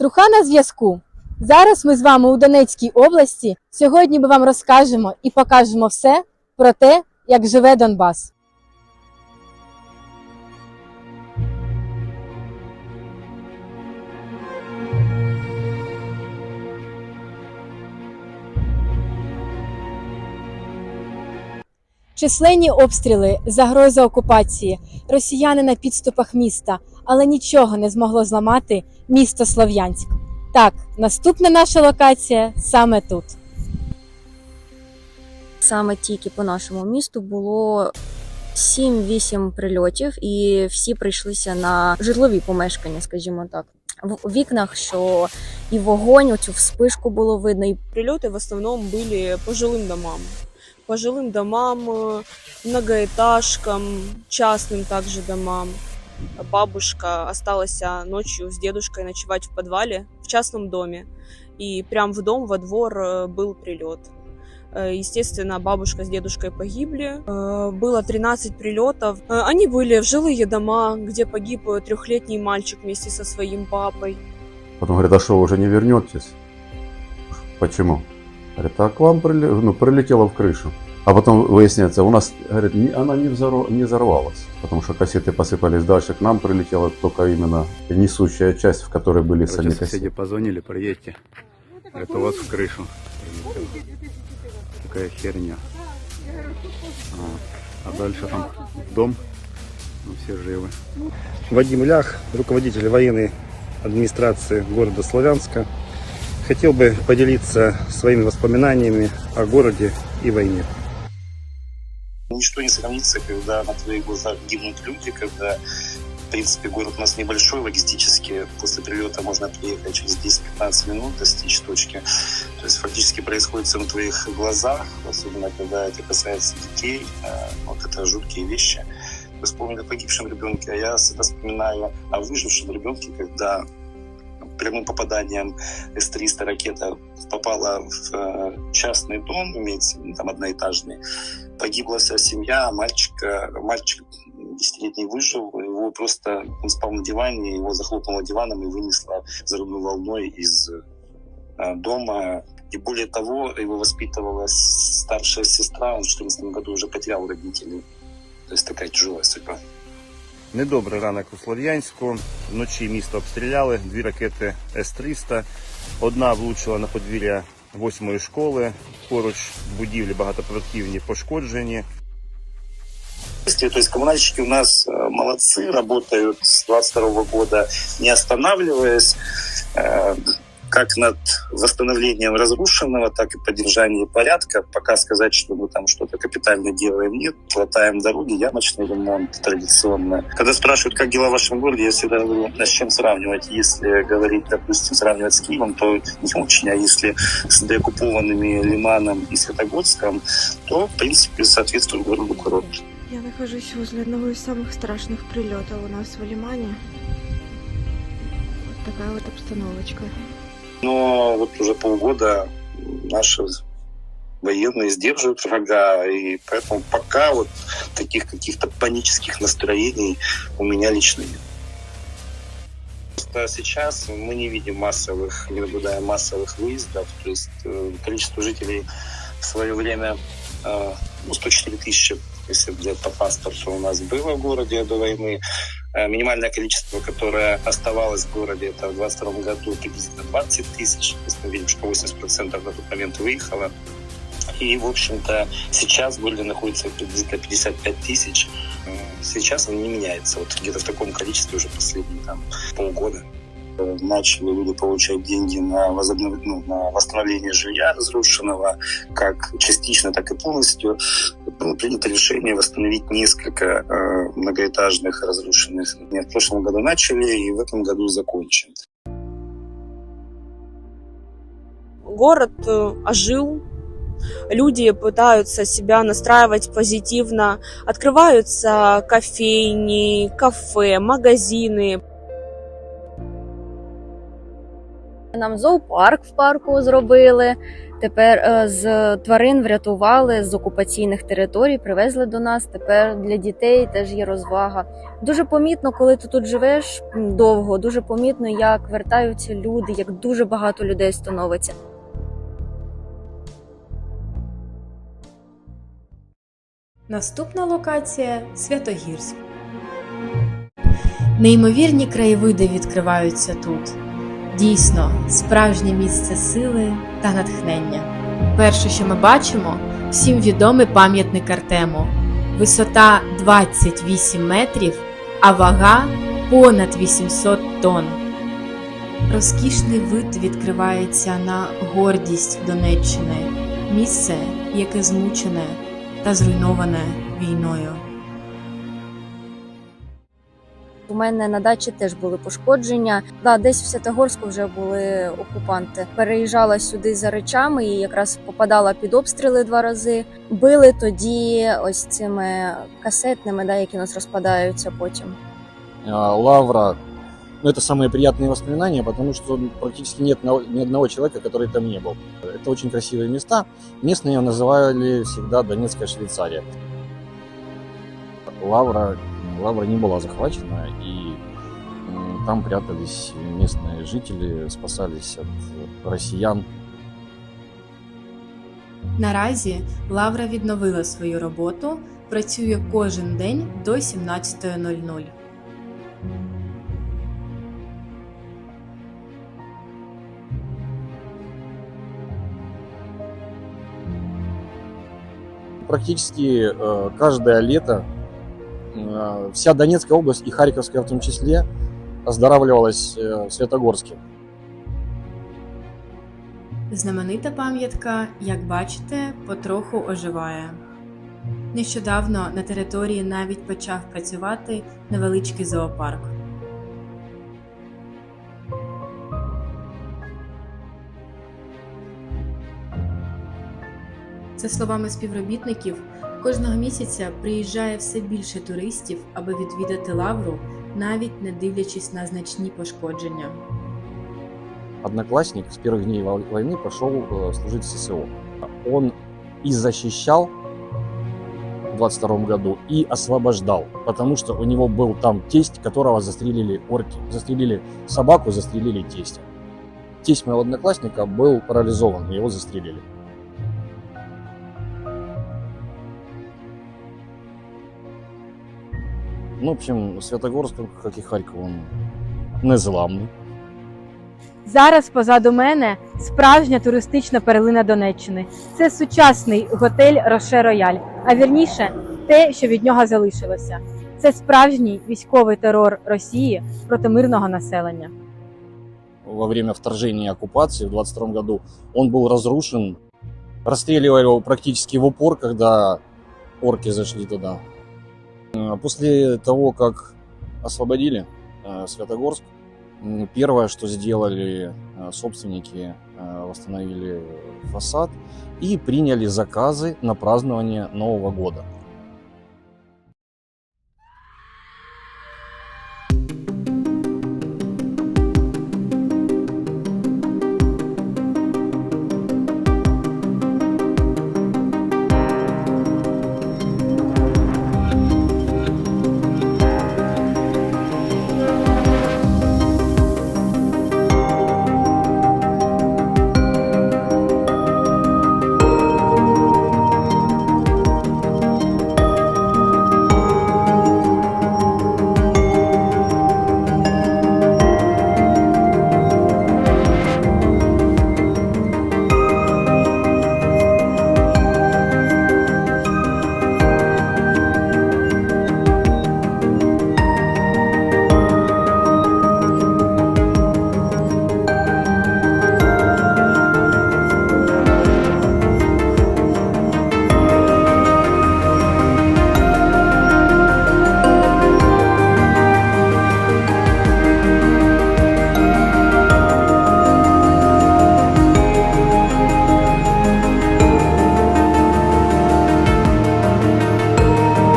Труха на зв'язку. Зараз ми з вами у Донецькій області. Сьогодні ми вам розкажемо і покажемо все про те, як живе Донбас. Численні обстріли, загроза окупації, росіяни на підступах міста, але нічого не змогло зламати місто Слов'янськ. Так, наступна наша локація саме тут. Саме тільки по нашому місту було 7-8 прильотів, і всі прийшлися на житлові помешкання, скажімо так. В вікнах, що і вогонь, оцю вспишку було видно, і Прилеты в основном были по жилым домам. По жилым домам, э, многоэтажкам, частным также домам. Бабушка осталась а, ночью с дедушкой ночевать в подвале в частном доме. И прям в дом, во двор э, был прилет. Э, Естественно, бабушка с дедушкой погибли. Было 13 прилетов. Они были в жилые дома, где погиб трехлетний мальчик вместе со своим папой. Потом говорит, а что, уже не вернетесь? Почему? Говорит, а к вам приле- ну, прилетело в крышу. А потом выясняется, у нас, говорит, не- она не, взорв- не взорвалась, потому что кассеты посыпались дальше. К нам прилетела только именно несущая часть, в которой были Короче, сами соседи кассеты. позвонили, приедьте. Это у вас в крышу прилетело. Такая херня. А, а дальше там в дом, ну все живы. Вадим Лях, руководитель военной администрации города Славянска. Хотел бы поделиться своими воспоминаниями о городе и войне. Ничто не сравнится, когда на твоих глазах гибнут люди, когда, в принципе, город у нас небольшой, логистически после прилета можно приехать через 10-15 минут, достичь точки. То есть фактически происходит все на твоих глазах, особенно когда это касается детей. Э, Вот это жуткие вещи. Вы вспомнили о погибшем ребенке, а я всегда вспоминаю о выжившем ребенке, когда прямым попаданием С-300 ракета попала в э, частный дом, имеется там одноэтажный, погибла вся семья, а мальчика, мальчик десятилетний выжил, его просто, он спал на диване, его захлопнуло диваном и вынесло взрывной волной из э, дома. И более того, его воспитывала старшая сестра, он в 2014 году уже потерял родителей. То есть такая тяжелая судьба. Недобрий ранок у Слов'янську. Вночі місто обстріляли, дві ракети С-300. Одна влучила на подвір'я восьмої школи. Поруч будівлі багатоповерхівні пошкоджені. То есть коммунальщики у нас э, молодцы, работают с 22 года, не останавливаясь, э, как над восстановлением разрушенного, так и поддержанием порядка. Пока сказать, что мы там что-то капитально делаем, нет. Латаем дороги, ямочный ремонт традиционно. Когда спрашивают, как дела в вашем городе, я всегда говорю, а с чем сравнивать. Если говорить, допустим, сравнивать с Киевом, то не очень, а если с деоккупованными Лиманом и Светогорском, то, в принципе, соответствует городу курорт. Я нахожусь возле одного из самых страшных прилетов у нас в Лимане. Вот такая вот обстановочка. Но вот уже полгода наши военные сдерживают врага, и поэтому пока вот таких каких-то панических настроений у меня лично нет. Просто сейчас мы не видим массовых, не наблюдаем массовых выездов, то есть э, количество жителей в свое время, э, ну, 104 тысячи, если взять по паспорту, у нас было в городе до войны, Минимальное количество, которое оставалось в городе, это в 2022 году приблизительно 20 тысяч. То есть мы видим, что 80% на тот момент выехало. И, в общем-то, сейчас в городе находится приблизительно 55 тысяч. Э, Сейчас он не меняется. Вот где-то в таком количестве уже последние там, полгода. Э, Начали люди получать деньги на, возобнов... ну, на восстановление жилья разрушенного, как частично, так и полностью. Было принято решение восстановить несколько э, многоэтажных разрушенных. Нет, в прошлом году начали и в этом году закончим. город э, ожил, люди пытаются себя настраивать позитивно, открываются кофейни, кафе, магазины. Нам зоопарк в парку зробили. Тепер е, з тварин врятували з окупаційних територій, привезли до нас. Тепер для дітей теж є розвага. Дуже помітно, коли ти тут живеш довго, дуже помітно, як вертаються люди, як дуже багато людей становиться. Наступна локація Святогірськ. Неймовірні краєвиди відкриваються тут. Дійсно, справжнє місце сили та натхнення. Перше, що ми бачимо, всім відомий пам'ятник Артему. Висота 28 метрів, а вага понад 800 тонн. Розкішний вид відкривається на гордість Донеччини, місце, яке змучене та зруйноване війною. У мене на дачі теж були пошкодження. Да, десь в Святогорську вже були окупанти. Переїжджала сюди за речами і якраз попадала під обстріли два рази. Били тоді ось цими касетними, да, які у нас розпадаються потім. А, Лавра, ну это самые приятные воспоминания, потому что практически нет на- ни одного человека, который там не был. Это очень красивые места. Местные ее называли всегда Донецкая Швейцария. Лавра, Лавра не была захвачена, и м, там прятались местные жители, спасались от россиян. Наразі Лавра відновила свою роботу, працює кожен день до 17.00. Практически э, каждое лето э, вся Донецкая область и Харьковская в том числе оздоравливалась э, в Светогорске. Знаменита пам'ятка, як бачите, потроху оживає. Нещодавно на території навіть почав працювати невеличкий зоопарк. За словами співробітників, кожного місяця приїжджає все більше туристів, аби відвідати лавру, навіть не дивлячись на значні пошкодження. одноклассник с первых дней вол- войны пошел э, служить в ССО. Он и защищал в 22 году, и освобождал, потому что у него был там тесть, которого застрелили орки. Застрелили собаку, застрелили тестя. Тесть моего одноклассника был парализован, его застрелили. Ну, в общем, Святогорск, как и Харьков, он незламный. Зараз позаду мене справжня туристична перлина Донеччини. Це сучасний готель Роше Рояль, а вірніше, те, що від нього залишилося. Це справжній військовий терор Росії проти мирного населення. во время вторжения и оккупации в 22 году, он был разрушен. Расстреливали его практически в упор, когда орки зашли туда. А после того, как освободили э, Святогорск, первое, что сделали э, собственники, э, восстановили фасад и приняли заказы на празднование Нового года.